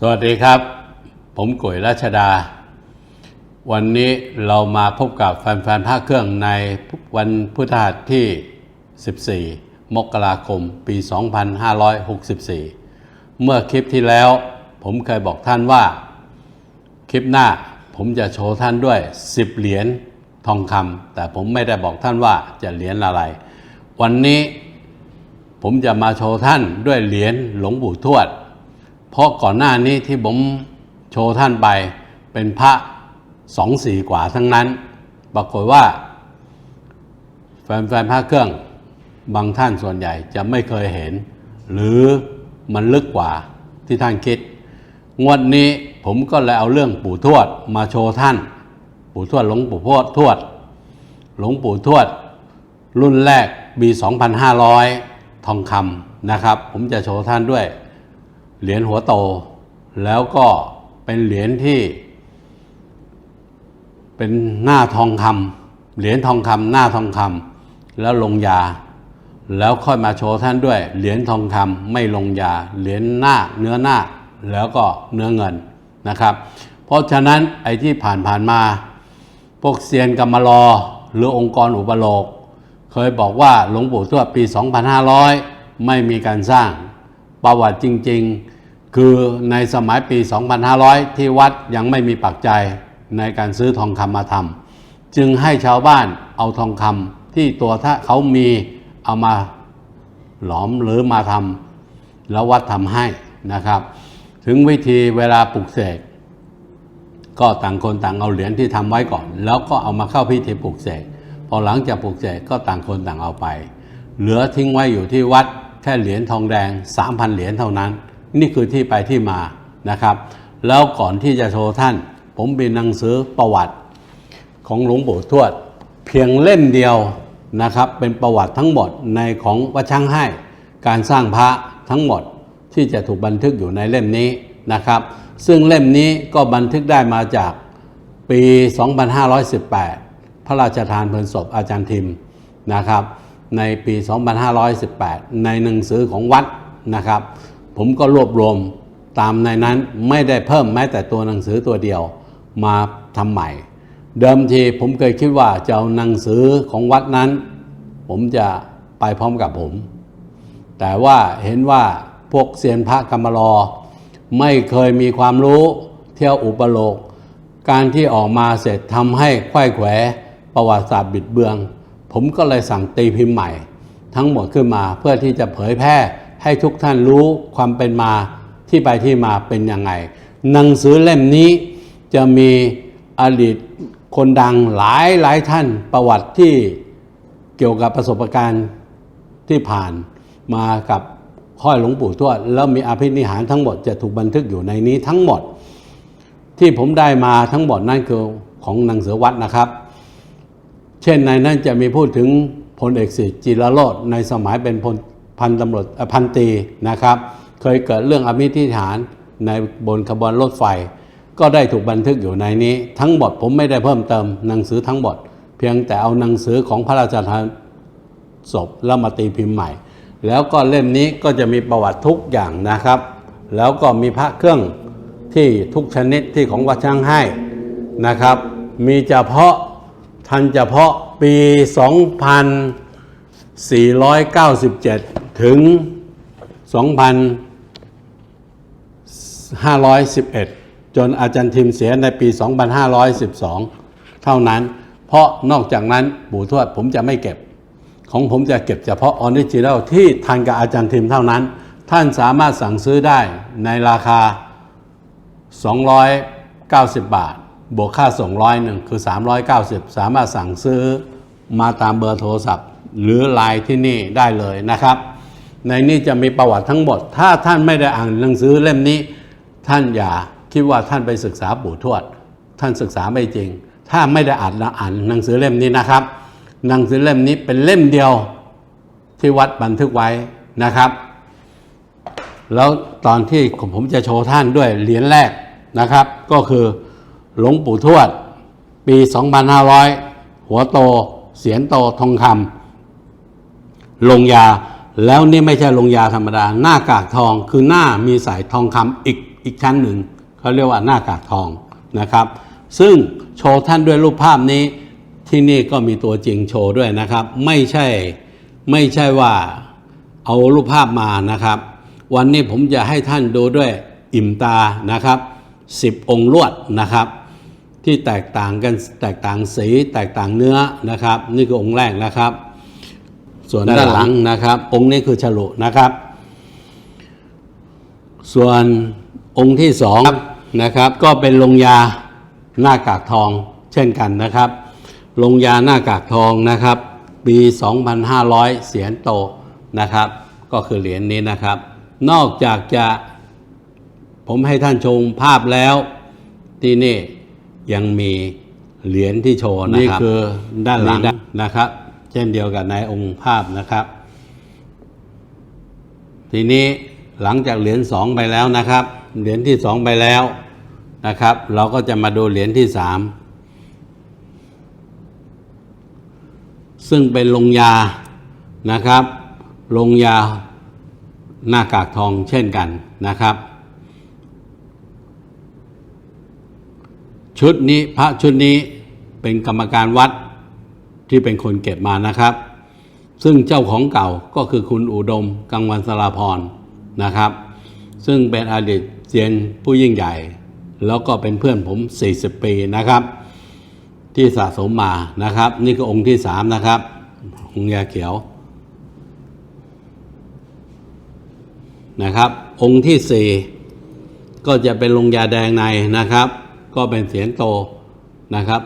สวัสดีครับ ผมกุยรัชดา วันนี้เรามาพบกับแฟนๆภาคเครื่องในวันพุทธหัสที่ 14 มกราคม ปี 2564 เมื่อคลิปที่แล้วผมเคยบอกท่านว่า คลิปหน้าผมจะโชว์ท่านด้วย 10 เหรียญทองคำแต่ผมไม่ได้บอกท่านว่าจะเหรียญอะไร วันนี้ผมจะมาโชว์ท่านด้วยเหรียญหลวงปู่ทวด เพราะก่อนหน้านี้ที่ผมโชว์ท่านไปเป็นพระสองสี่กว่าทั้งนั้น ปรากฏว่า แฟนๆพระเครื่องบางท่านส่วนใหญ่จะไม่เคยเห็น หรือมันลึกกว่าที่ท่านคิด งวดนี้ผมก็เลยเอาเรื่องปู่ทวดมาโชว์ท่าน ปู่ทวดหลวงปู่ทวดทวด หลวงปู่ทวด รุ่นแรกปี 2500 ทองคำนะครับ ผมจะโชว์ท่านด้วย เหรียญหัวโต แล้วก็เป็นเหรียญที่ เป็นหน้าทองคำเหรียญทองคำหน้าทองคำแล้วลงยา แล้วค่อยมาโชว์ท่านด้วย เหรียญทองคำไม่ลงยา เหรียญหน้าเนื้อหน้า แล้วก็เนื้อเงินนะครับ เพราะฉะนั้นไอ้ที่ผ่านผ่านๆมาพวกเซียนกรรมลอหรือองค์กรอุปโลก เคยบอกว่าหลวงปู่ทวดปี 2500 ไม่มีการสร้าง ประวัติจริง ๆ คือในสมัยปี 2500 ที่วัดยังไม่มีปักใจในการซื้อทองคำมาทำจึงให้ชาวบ้านเอาทองคำที่ตัวถ้าเขามีเอามาหลอมหรือมาทำแล้ววัดทำให้นะครับ ถึงวิธีเวลาปลุกเสกก็ต่างคนต่างเอาเหรียญที่ทำไว้ก่อน แล้วก็เอามาเข้าพิธีปลุกเสกพอหลังจากปลุกเสกก็ต่างคนต่างเอาไป เหลือทิ้งไว้อยู่ที่วัด แค่เหรียญทองแดง 3,000 เหรียญเท่านั้น นี่คือที่ไปที่มานะครับ แล้วก่อนที่จะโชว์ท่าน ผมมีหนังสือประวัติของหลวงปู่ทวด เพียงเล่มเดียวนะครับ เป็นประวัติทั้งหมดในของวัดช่างให้ การสร้างพระทั้งหมดที่จะถูกบันทึกอยู่ในเล่มนี้นะครับ ซึ่งเล่มนี้ก็บันทึกได้มาจากปี 2518 พระราชทานเพลินศพอาจารย์ทิมนะครับ ในปี 2518 ในหนังสือของวัดนะครับ ผมก็รวบรวมตามในนั้นไม่ได้เพิ่มแม้แต่ตัวหนังสือตัวเดียวมาทำใหม่ เดิมทีผมเคยคิดว่าจะเอาหนังสือของวัดนั้น ผมจะไปพร้อมกับผม แต่ว่าเห็นว่าพวกเซียนพระกรรมลอไม่เคยมีความรู้เที่ยวอุปโลก การที่ออกมาเสร็จทำให้ไขว้แขวประวัติศาสตร์บิดเบือง ผมก็เลยสั่งตีพิมพ์ใหม่ ทั้งหมดขึ้นมาเพื่อที่จะเผยแพร่ให้ทุกท่านรู้ความเป็นมาที่ไปที่มาเป็นยังไง หนังสือเล่มนี้จะมีอดีตคนดังหลายหลายท่านประวัติที่เกี่ยวกับประสบการณ์ที่ผ่านมากับห้อยหลวงปู่ทวดแล้วมีอภินิหารทั้งหมดจะถูกบันทึกอยู่ในนี้ทั้งหมด ที่ผมได้มาทั้งหมดนั่นคือของหนังสือวัดนะครับ เช่นในนั้นจะมีพูดถึงพลเอกสิทธิ์จิรโรจน์ในสมัยเป็นพลพันตำรวจพันตีนะครับ เคยเกิดเรื่องอภินิหารในบนขบวนรถไฟ ก็ได้ถูกบันทึกอยู่ในนี้ ทั้งหมดผมไม่ได้เพิ่มเติมหนังสือทั้งหมด เพียงแต่เอาหนังสือของพระราชทานศพแล้วมาตีพิมพ์ใหม่ แล้วก็เล่มนี้ก็จะมีประวัติทุกอย่างนะครับ แล้วก็มีพระเครื่องที่ทุกชนิดที่ของวัดช่างให้นะครับ มีเฉพาะ ทันเฉพาะปี 2497 ถึง 2511 จนอาจารย์ทิมเสียในปี 2512 เท่านั้น เพราะนอกจากนั้นปู่ทวดผมจะไม่เก็บ ของผมจะเก็บเฉพาะออริจินัลที่ทันกับอาจารย์ทิมเท่านั้น ท่านสามารถสั่งซื้อได้ในราคา 290 บาท บวกค่าส่งร้อยหนึ่งคือ 390 สามารถสั่งซื้อมาตามเบอร์โทรศัพท์ หรือไลน์ที่นี่ได้เลยนะครับ ในนี้จะมีประวัติทั้งหมด ถ้าท่านไม่ได้อ่านหนังสือเล่มนี้ ท่านอย่าคิดว่าท่านไปศึกษาปู่ทวด ท่านศึกษาไม่จริง ถ้าไม่ได้อ่านอ่านหนังสือเล่มนี้นะครับ หนังสือเล่มนี้เป็นเล่มเดียวที่วัดบันทึกไว้นะครับ แล้วตอนที่ผมจะโชว์ท่านด้วยเหรียญแรกนะครับ ก็คือ หลวงปู่ทวด ปี 2500 หัวโต เสียนโตทองคำลงยาแล้วนี่ไม่ใช่ลงยาธรรมดา หน้ากากทองคือหน้ามีสายทองคำอีกอีกชั้นหนึ่งเขาเรียกว่าหน้ากากทองนะครับ ซึ่งโชว์ท่านด้วยรูปภาพนี้ที่นี่ก็มีตัวจริงโชว์ด้วยนะครับ ไม่ใช่ไม่ใช่ว่าเอารูปภาพมานะครับ วันนี้ผมจะให้ท่านดูด้วยอิ่มตานะครับสิบองค์ลวดนะครับ ที่แตกต่างกันแตกต่างสีแตกต่างเนื้อนะครับ นี่คือองค์แรกนะครับ ส่วนด้านหลังนะครับ องค์นี้คือฉลุนะครับ ส่วนองค์ที่สองนะครับ ก็เป็นลงยาหน้ากากทองเช่นกันนะครับ ลงยาหน้ากากทองนะครับ ปี 2,500 เสียนโตนะครับ ก็คือเหรียญนี้นะครับ นอกจากจะผมให้ท่านชมภาพแล้วที่นี่ ยังมีเหรียญที่โชว์นะครับ นี่คือด้านหลังนะครับ เช่นเดียวกับในองค์ภาพนะครับ ทีนี้หลังจากเหรียญสองไปแล้วนะครับ เหรียญที่สองไปแล้วนะครับ เราก็จะมาดูเหรียญที่สามซึ่งเป็นลงยานะครับ ลงยาหน้ากากทองเช่นกันนะครับ ชุดนี้พระชุดนี้เป็นกรรมการวัดที่เป็นคนเก็บมานะครับ ซึ่งเจ้าของเก่าก็คือคุณอุดมกังวันสลาพรนะครับ ซึ่งเป็นอดีตเซียนผู้ยิ่งใหญ่ แล้วก็เป็นเพื่อนผม 40 ปีนะครับ ที่สะสมมานะครับ นี่คือองค์ที่สามนะครับองค์ยาเขียวนะครับ องค์ที่สี่ก็จะเป็นลงยาแดงในนะครับ ก็เป็นเสียงโตนะครับ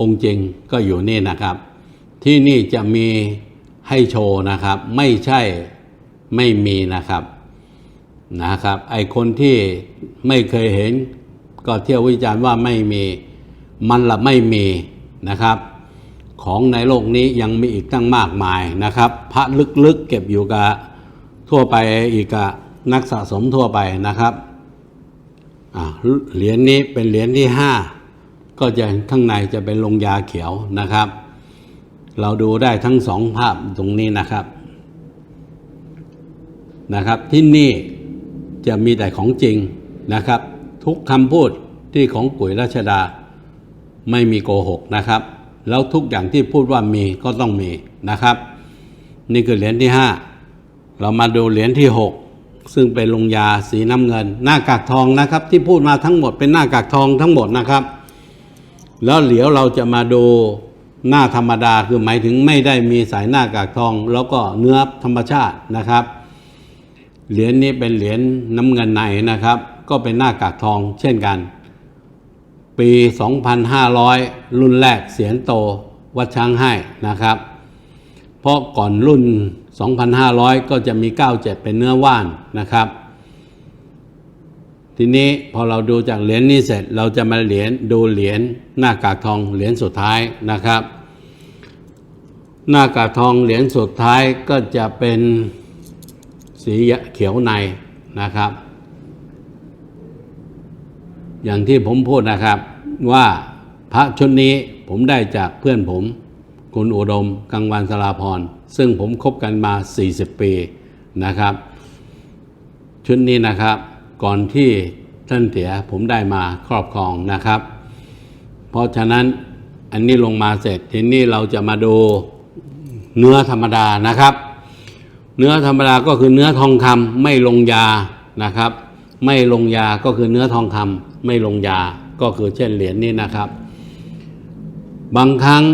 องค์จริงก็อยู่นี่นะครับ ที่นี่จะมีให้โชว์นะครับ ไม่ใช่ไม่มีนะครับนะครับ ไอคนที่ไม่เคยเห็น ก็เที่ยววิจารณ์ว่าไม่มีมันละไม่มีนะครับ ของในโลกนี้ยังมีอีกตั้งมากมายนะครับ พระลึกๆเก็บอยู่กับทั่วไปอีกกับนักสะสมทั่วไปนะครับ เหรียญนี้เป็นเหรียญที่ห้าก็จะข้างในจะเป็นลงยาเขียวนะครับ เราดูได้ทั้งสองภาพตรงนี้นะครับนะครับ ที่นี่จะมีแต่ของจริงนะครับ ทุกคำพูดที่ของปุ๋ยราชดาไม่มีโกหกนะครับ แล้วทุกอย่างที่พูดว่ามีก็ต้องมีนะครับ นี่คือเหรียญที่ห้าเรามาดูเหรียญที่หก ซึ่งเป็นลงยาสีน้ำเงิน หน้ากากทองนะครับ ที่พูดมาทั้งหมดเป็นหน้ากากทองทั้งหมดนะครับ แล้วเหลียวเราจะมาดูหน้าธรรมดาคือหมายถึงไม่ได้มีสายหน้ากากทอง แล้วก็เนื้อธรรมชาตินะครับ เหรียญนี้เป็นเหรียญน้ำเงินในนะครับ ก็เป็นหน้ากากทอง เช่นกัน ปี 2,500 รุ่นแรกเสียนโตวัดช้างให้นะครับ เพราะก่อนรุ่น 2,500 ก็จะมี 97 เป็นเนื้อว่านนะครับ ทีนี้พอเราดูจากเหรียญนี้เสร็จเราจะมาเหรียญดูเหรียญหน้ากากทองเหรียญสุดท้ายนะครับ หน้ากากทองเหรียญสุดท้ายก็จะเป็นสีเขียวในนะครับ อย่างที่ผมพูดนะครับว่าพระชุดนี้ผมได้จากเพื่อนผม คุณอุดม กังวันสลาพร ซึ่งผมคบกันมา 40 ปีนะครับ ชุดนี้นะครับ ก่อนที่ท่านเสียผมได้มาครอบครองนะครับ เพราะฉะนั้นอันนี้ลงมาเสร็จทีนี้เราจะมาดูเนื้อธรรมดานะครับ เนื้อธรรมดาก็คือเนื้อทองคำไม่ลงยานะครับ ไม่ลงยาก็คือเนื้อทองคำไม่ลงยาก็คือเช่นเหรียญนี้นะครับ บางครั้ง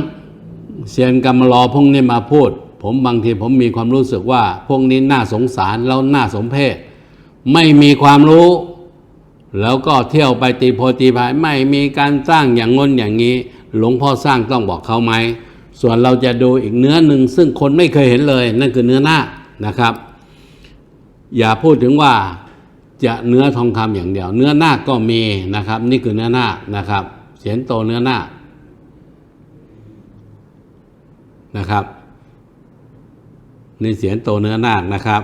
เซียนกรรมลอพวกนี้มาพูด ผมบางทีผมมีความรู้สึกว่า พวกนี้น่าสงสารแล้วน่าสมเพชไม่มีความรู้ แล้วก็เที่ยวไปตีโพตีพายไม่มีการสร้างอย่างงนอย่างนี้ หลวงพ่อสร้างต้องบอกเขาไหมส่วนเราจะดูอีกเนื้อหนึ่งซึ่งคนไม่เคยเห็นเลย นั่นคือเนื้อหน้านะครับ อย่าพูดถึงว่าจะเนื้อทองคำอย่างเดียว เนื้อหน้าก็มีนะครับ นี่คือเนื้อหน้านะครับเสียนโตเนื้อหน้า นะครับนี่เสียนโตเนื้อนาคนะครับ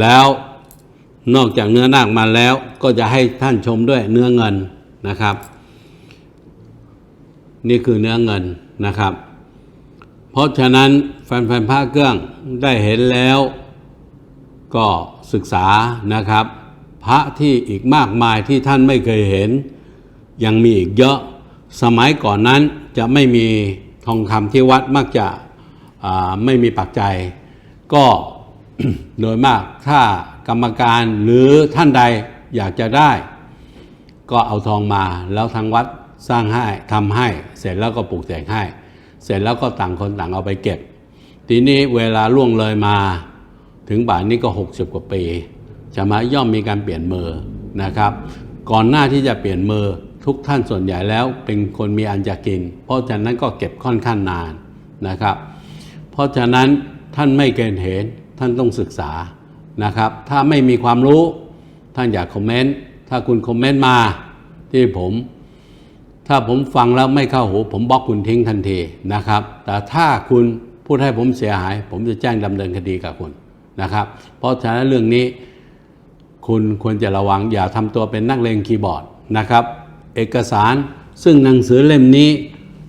แล้วนอกจากเนื้อนาคมาแล้วก็จะให้ท่านชมด้วยเนื้อเงินนะครับ นี่คือเนื้อเงินนะครับ เพราะฉะนั้นแฟนๆพระเครื่องได้เห็นแล้ว ก็ศึกษานะครับ พระที่อีกมากมายที่ท่านไม่เคยเห็น ยังมีอีกเยอะสมัยก่อนนั้นจะไม่มี ทองคำที่วัดมักจะไม่มีปักใจ ก็โดยมากถ้ากรรมการหรือท่านใดอยากจะได้ ก็เอาทองมาแล้วทางวัดสร้างให้ทำให้ เสร็จแล้วก็ปลูกเสกให้ เสร็จแล้วก็ต่างคนต่างเอาไปเก็บ ทีนี้เวลาล่วงเลยมา ถึงบ่ายนี้ก็ 60 กว่าปีจะมาย่อมมีการเปลี่ยนมือนะครับ ก่อนหน้าที่จะเปลี่ยนมือ ทุกท่านส่วนใหญ่แล้วเป็นคนมีอันจะกิน เพราะฉะนั้นก็เก็บค่อนข้างนานนะครับ เพราะฉะนั้นท่านไม่เกณฑ์เห็นท่านต้องศึกษานะครับ ถ้าไม่มีความรู้ท่านอยากคอมเมนต์ถ้าคุณคอมเมนต์มาที่ผม ถ้าผมฟังแล้วไม่เข้าหูผมบล็อกคุณทิ้งทันทีนะครับ แต่ถ้าคุณพูดให้ผมเสียหาย ผมจะแจ้งดำเนินคดีกับคุณนะครับ เพราะฉะนั้นเรื่องนี้ คุณควรจะระวังอย่าทำตัวเป็นนักเลงคีย์บอร์ดนะครับ เอกสารซึ่งหนังสือเล่มนี้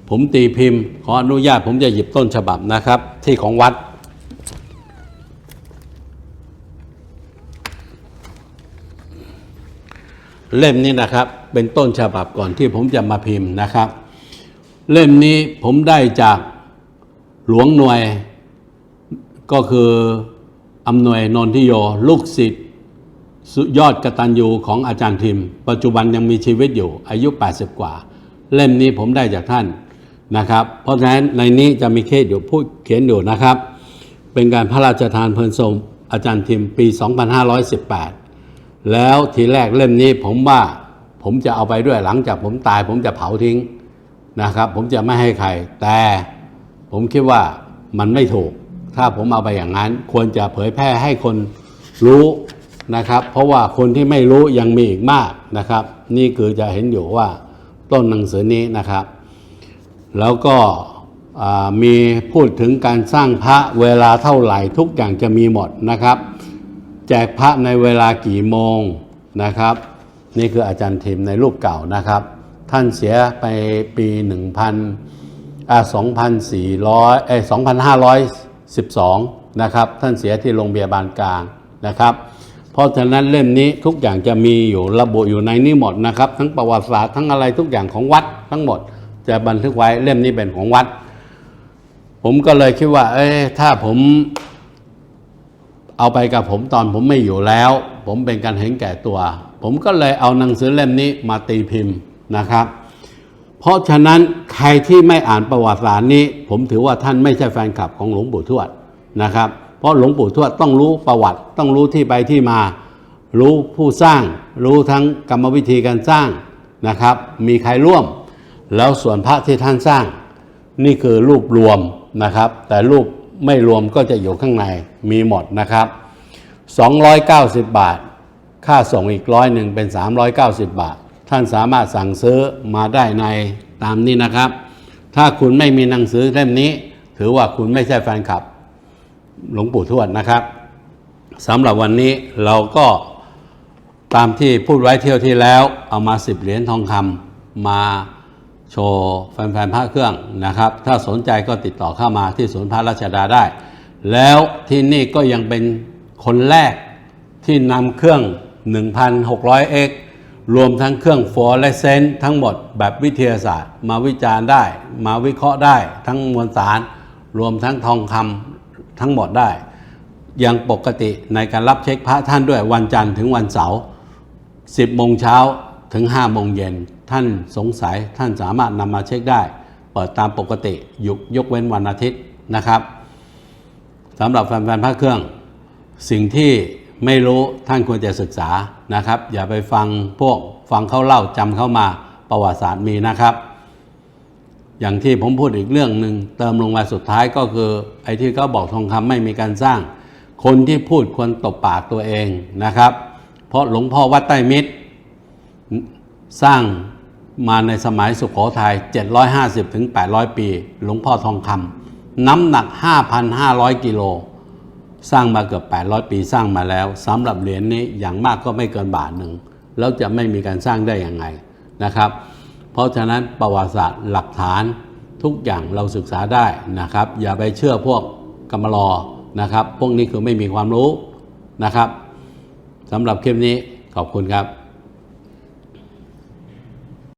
ผมตีพิมพ์ ขออนุญาตผมจะหยิบต้นฉบับนะครับ ที่ของวัด เล่มนี้นะครับเป็นต้นฉบับก่อนที่ผมจะมาพิมพ์นะครับ เล่มนี้ผมได้จากหลวงหน่วยก็คืออำนวยนนทิโย ลูกศิษย์ สุดยอดกตัญญูของอาจารย์ทิม ปัจจุบันยังมีชีวิตอยู่อายุ 80 กว่า เล่มนี้ผมได้จากท่านนะครับ เพราะฉะนั้นในนี้จะมีเคสอยู่พูดเขียนอยู่นะครับ เป็นการพระราชทานเพลินศพอาจารย์ทิมปี 2518 แล้วทีแรกเล่มนี้ผมว่าผมจะเอาไปด้วยหลังจากผมตายผมจะเผาทิ้งนะครับ ผมจะไม่ให้ใคร แต่ผมคิดว่ามันไม่ถูก ถ้าผมเอาไปอย่างนั้น ควรจะเผยแพร่ให้คนรู้ นะครับ เพราะว่าคนที่ไม่รู้ยังมีอีกมากนะครับ นี่คือจะเห็นอยู่ว่าต้นหนังสือนี้นะครับ แล้วก็มีพูดถึงการสร้างพระเวลาเท่าไหร่ทุกอย่างจะมีหมดนะครับ แจกพระในเวลากี่โมงนะครับ นี่คืออาจารย์ทิมในรูปเก่านะครับ ท่านเสียไปปี 1,000อ่า2,400เอ้ย2,512 นะครับ ท่านเสียที่โรงพยาบาลกลางนะครับ ราะฉะนั้นเล่มนี้ทุกอย่างจะมีอยู่ระบุอยู่ในนี้หมดนะครับ ทั้งประวัติศาสตร์ทั้งอะไรทุกอย่างของวัดทั้งหมด จะบันทึกไว้เล่มนี้เป็นของวัด ผมก็เลยคิดว่า เอ้ถ้าผมเอาไปกับผมตอนผมไม่อยู่แล้ว ผมเป็นการเห็นแก่ตัว ผมก็เลยเอาหนังสือเล่มนี้มาตีพิมพ์นะครับ เพราะฉะนั้นใครที่ไม่อ่านประวัติศาสตร์นี้ ผมถือว่าท่านไม่ใช่แฟนคลับของหลวงปู่ทวดนะครับ เพราะหลวงปู่ทวดต้องรู้ประวัติ ต้องรู้ที่ไปที่มา รู้ผู้สร้าง รู้ทั้งกรรมวิธีการสร้างนะครับ มีใครร่วม แล้วส่วนพระที่ท่านสร้าง นี่คือรูปรวมนะครับ แต่รูปไม่รวมก็จะอยู่ข้างในมีหมดนะครับ 290 บาท ค่าส่งอีกร้อยหนึ่งเป็น 390 บาท ท่านสามารถสั่งซื้อมาได้ในตามนี้นะครับ ถ้าคุณไม่มีหนังสือเล่มนี้ ถือว่าคุณไม่ใช่แฟนคลับ หลวงปู่ทวดนะครับสำหรับวันนี้เราก็ตามที่พูดไว้เที่ยวที่แล้ว เอามา10เหรียญทองคำมาโชว์แฟนๆพระเครื่องนะครับ ถ้าสนใจก็ติดต่อเข้ามาที่ศูนย์พระราชดาได้ แล้วที่นี่ก็ยังเป็นคนแรกที่นำเครื่อง 1,600x รวมทั้งเครื่องฟลูออเรสเซนทั้งหมดแบบวิทยาศาสตร์ มาวิจารณ์ได้ มาวิเคราะห์ได้ ทั้งมวลสาร รวมทั้งทองคำ ทั้งหมดได้ ยังปกติในการรับเช็คพระท่านด้วยวันจันทร์ถึงวันเสาร์10โมงเช้าถึง5โมงเย็นท่านสงสัยท่านสามารถนำมาเช็คได้ เปิดตามปกติยกยกเว้นวันอาทิตย์นะครับสำหรับแฟนๆพระเครื่อง สิ่งที่ไม่รู้ท่านควรจะศึกษานะครับ อย่าไปฟังพวกฟังเขาเล่าจำเข้ามาประวัติศาสตร์มีนะครับ อย่างที่ผมพูดอีกเรื่องหนึ่งเติมลงมาสุดท้ายก็คือ ไอ้ที่เขาบอกทองคำไม่มีการสร้าง คนที่พูดควรตบปากตัวเองนะครับ เพราะหลวงพ่อวัดใต้มิตร สร้างมาในสมัยสุขโขทัย750ถึง800 ปี หลวงพ่อทองคำน้ำหนัก 5,500 กิโล สร้างมาเกือบ 800 ปีสร้างมาแล้วสำหรับเหรียญนี้อย่างมากก็ไม่เกินบาทหนึ่ง แล้วจะไม่มีการสร้างได้ยังไงนะครับ ราะฉะนั้นประวัติศาสตร์หลักฐานทุกอย่างเราศึกษาได้นะครับ อย่าไปเชื่อพวกกรรมลอนะครับ พวกนี้คือไม่มีความรู้นะครับสำหรับคลิปนี้ขอบคุณครับ